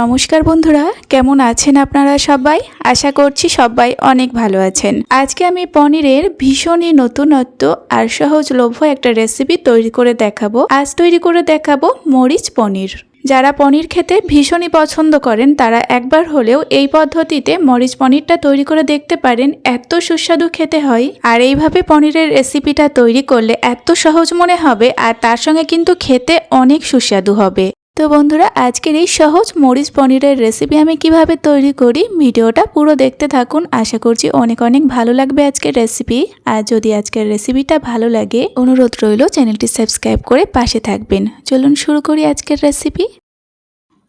নমস্কার বন্ধুরা, কেমন আছেন আপনারা সবাই? আশা করছি সবাই অনেক ভালো আছেন। আজকে আমি পনিরের ভীষণই নতুনত্ব আর সহজলভ্য একটা রেসিপি তৈরি করে দেখাবো। আজ তৈরি করে দেখাবো মরিচ পনির। যারা পনির খেতে ভীষণই পছন্দ করেন, তারা একবার হলেও এই পদ্ধতিতে মরিচ পনিরটা তৈরি করে দেখতে পারেন, এত সুস্বাদু খেতে হয়। আর এইভাবে পনিরের রেসিপিটা তৈরি করলে এত সহজ মনে হবে, আর তার সঙ্গে কিন্তু খেতে অনেক সুস্বাদু হবে। তো বন্ধুরা, আজকের এই সহজ মরিচ পনিরের রেসিপি আমি কীভাবে তৈরি করি ভিডিওটা পুরো দেখতে থাকুন। আশা করছি অনেক অনেক ভালো লাগবে আজকের রেসিপি আর যদি আজকের রেসিপিটা ভালো লাগে, অনুরোধ রইল চ্যানেলটি সাবস্ক্রাইব করে পাশে থাকবেন। চলুন শুরু করি আজকের রেসিপি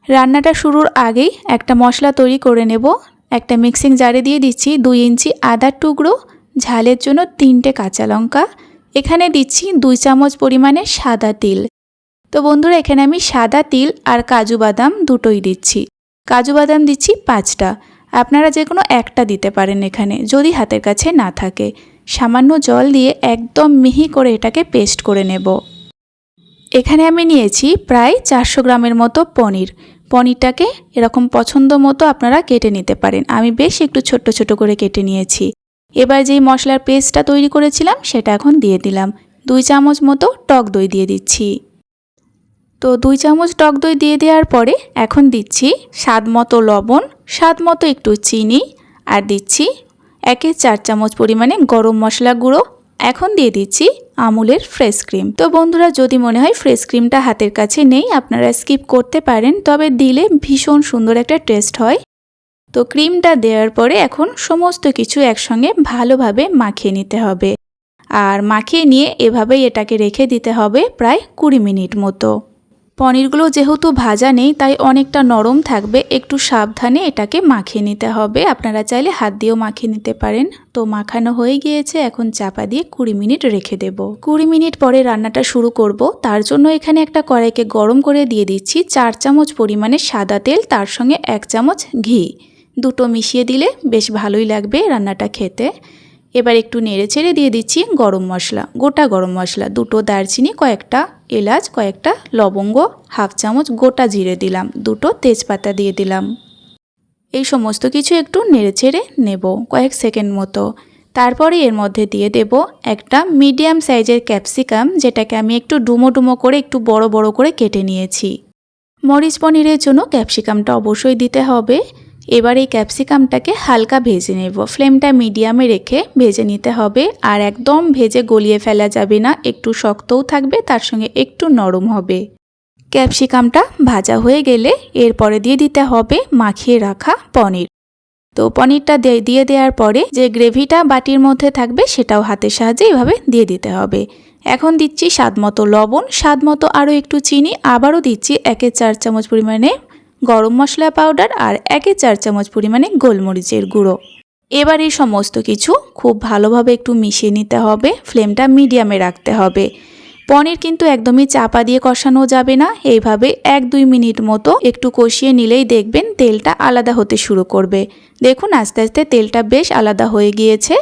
রান্নাটা শুরুর আগেই একটা মশলা তৈরি করে নেব। একটা মিক্সিং জারে দিয়ে দিচ্ছি দুই ইঞ্চি আদার টুকরো, ঝালের জন্য তিনটে কাঁচা লঙ্কা। এখানে দিচ্ছি দুই চামচ পরিমাণে সাদা তিল। তো বন্ধুরা, এখানে আমি সাদা তিল আর কাজু বাদাম দুটোই দিচ্ছি। কাজু বাদাম দিচ্ছি পাঁচটা। আপনারা যে কোনো একটা দিতে পারেন এখানে, যদি হাতের কাছে না থাকে। সামান্য জল দিয়ে একদম মিহি করে এটাকে পেস্ট করে নেব। এখানে আমি নিয়েছি প্রায় চারশো গ্রামের মতো পনির। পনিরটাকে এরকম পছন্দ মতো আপনারা কেটে নিতে পারেন। আমি বেশ একটু ছোট্ট ছোট করে কেটে নিয়েছি। এবার যেই মশলার পেস্টটা তৈরি করেছিলাম, সেটা এখন দিয়ে দিলাম। দুই চামচ মতো টক দই দিয়ে দিচ্ছি। তো দুই চামচ টক দই দিয়ে দেওয়ার পরে এখন দিচ্ছি স্বাদ মতো লবণ, স্বাদ মতো একটু চিনি আর দিচ্ছি একে চার চামচ পরিমাণে গরম মশলা গুঁড়ো। এখন দিয়ে দিচ্ছি আমুলের ফ্রেশ ক্রিম। তো বন্ধুরা, যদি মনে হয় ফ্রেশ ক্রিমটা হাতের কাছে নেই, আপনারা স্কিপ করতে পারেন, তবে দিলে ভীষণ সুন্দর একটা টেস্ট হয়। তো ক্রিমটা দেওয়ার পরে এখন সমস্ত কিছু একসঙ্গে ভালোভাবে মাখিয়ে নিতে হবে। আর মাখিয়ে নিয়ে এভাবেই এটাকে রেখে দিতে হবে প্রায় কুড়ি মিনিট মতো। পনিরগুলো যেহেতু ভাজা নেই, তাই অনেকটা নরম থাকবে। একটু সাবধানে এটাকে মাখিয়ে নিতে হবে। আপনারা চাইলে হাত দিয়েও মাখিয়ে নিতে পারেন। তো মাখানো হয়ে গিয়েছে। এখন চাপা দিয়ে কুড়ি মিনিট রেখে দেব। কুড়ি মিনিট পরে রান্নাটা শুরু করব। তার জন্য এখানে একটা কড়াইকে গরম করে দিয়ে দিচ্ছি চার চামচ পরিমাণে সাদা তেল, তার সঙ্গে এক চামচ ঘি। দুটো মিশিয়ে দিলে বেশ ভালোই লাগবে রান্নাটা খেতে। এবার একটু নেড়ে ছেড়ে দিয়ে দিচ্ছি গরম মশলা। গোটা গরম মশলা, দুটো দারচিনি, কয়েকটা এলাচ, কয়েকটা লবঙ্গ, হাফ চামচ গোটা জিরে দিলাম, দুটো তেজপাতা দিয়ে দিলাম। এই সমস্ত কিছু একটু নেড়ে ছেড়ে নেব কয়েক সেকেন্ড মতো। তারপরে এর মধ্যে দিয়ে দেব একটা মিডিয়াম সাইজের ক্যাপসিকাম, যেটাকে আমি একটু ডুমো ডুমো করে একটু বড় বড় করে কেটে নিয়েছি। মরিচ পনিরের জন্য ক্যাপসিকামটা অবশ্যই দিতে হবে। এবার এই ক্যাপসিকামটাকে হালকা ভেজে নেব। ফ্লেমটা মিডিয়ামে রেখে ভেজে নিতে হবে। আর একদম ভেজে গলিয়ে ফেলা যাবে না। একটু শক্তও থাকবে, তার সঙ্গে একটু নরম হবে। ক্যাপসিকামটা ভাজা হয়ে গেলে এরপরে দিয়ে দিতে হবে মাখিয়ে রাখা পনির। তো পনিরটা দিয়ে দেওয়ার পরে যে গ্রেভিটা বাটির মধ্যে থাকবে, সেটাও হাতের সাহায্যে এভাবে দিয়ে দিতে হবে। এখন দিচ্ছি স্বাদ মতো লবণ স্বাদ মতো আরও একটু চিনি। আবারও দিচ্ছি একে চার চামচ পরিমাণে গরম মশলা পাউডার আর একে চার চামচ পরিমাণে গোলমরিচের গুঁড়ো। এবার এই সমস্ত কিছু খুব ভালোভাবে একটু মিশিয়ে নিতে হবে ফ্লেমটা মিডিয়ামে রাখতে হবে। পনির কিন্তু একদমই চাপা দিয়ে কষানো যাবে না, এইভাবে এক দুই মিনিট মতো একটু কষিয়ে নিলেই দেখবেন তেলটা আলাদা হতে শুরু করবে। দেখুন আস্তে আস্তে তেলটা বেশ আলাদা হয়ে গিয়েছে,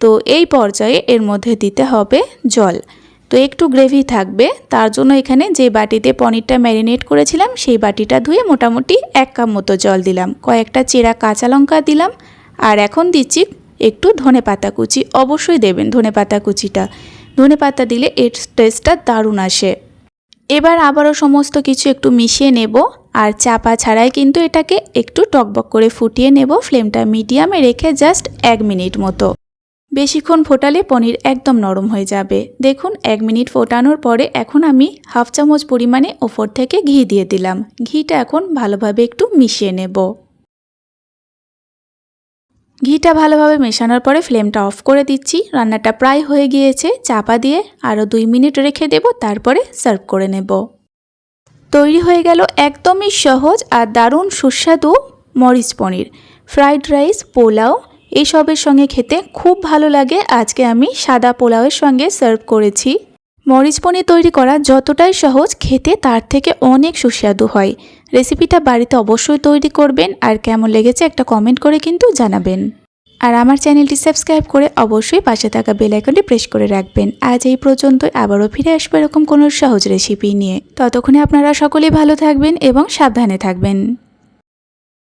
তো এই পর্যায়ে এর মধ্যে দিতে হবে জল। তো একটু গ্রেভি থাকবে, তার জন্য এখানে যে বাটিতে পনিরটা ম্যারিনেট করেছিলাম, সেই বাটিটা ধুয়ে মোটামুটি এক কাপ মতো জল দিলাম। কয়েকটা চেরা কাঁচা লঙ্কা দিলাম, আর এখন দিচ্ছি একটু ধনে পাতা কুচি। অবশ্যই দেবেন ধনে পাতা কুচিটা। ধনে পাতা দিলে এর টেস্টটা দারুণ আসে। এবার আবারও সমস্ত কিছু একটু মিশিয়ে নেব, আর চাপা ছাড়াই কিন্তু এটাকে একটু টকবক করে ফুটিয়ে নেব। ফ্লেমটা মিডিয়ামে রেখে জাস্ট এক মিনিট মতো। বেশিক্ষণ ফোটালে পনির একদম নরম হয়ে যাবে। দেখুন, এক মিনিট ফোটানোর পরে এখন আমি হাফ চামচ পরিমাণে ওপর থেকে ঘি দিয়ে দিলাম। ঘিটা এখন ভালোভাবে একটু মিশিয়ে নেব। ঘিটা ভালোভাবে মেশানোর পরে ফ্লেমটা অফ করে দিচ্ছি। রান্নাটা প্রায় হয়ে গিয়েছে। চাপা দিয়ে আরও দুই মিনিট রেখে দেব, তারপরে সার্ভ করে নেব। তৈরি হয়ে গেল একদমই সহজ আর দারুণ সুস্বাদু মরিচ পনির। ফ্রাইড রাইস, পোলাও এইসবের সঙ্গে খেতে খুব ভালো লাগে। আজকে আমি সাদা পোলাওয়ের সঙ্গে সার্ভ করেছি। মরিচ পনির তৈরি করা যতটাই সহজ, খেতে তার থেকে অনেক সুস্বাদু হয়। রেসিপিটা বাড়িতে অবশ্যই তৈরি করবেন আর কেমন লেগেছে একটা কমেন্ট করে কিন্তু জানাবেন। আর আমার চ্যানেলটি সাবস্ক্রাইব করে অবশ্যই পাশে থাকা বেল আইকনটি প্রেস করে রাখবেন। আজ এই পর্যন্ত আবারও ফিরে আসব এরকম কোনো সহজ রেসিপি নিয়ে। ততক্ষণে আপনারা সকলেই ভালো থাকবেন এবং সাবধানে থাকবেন।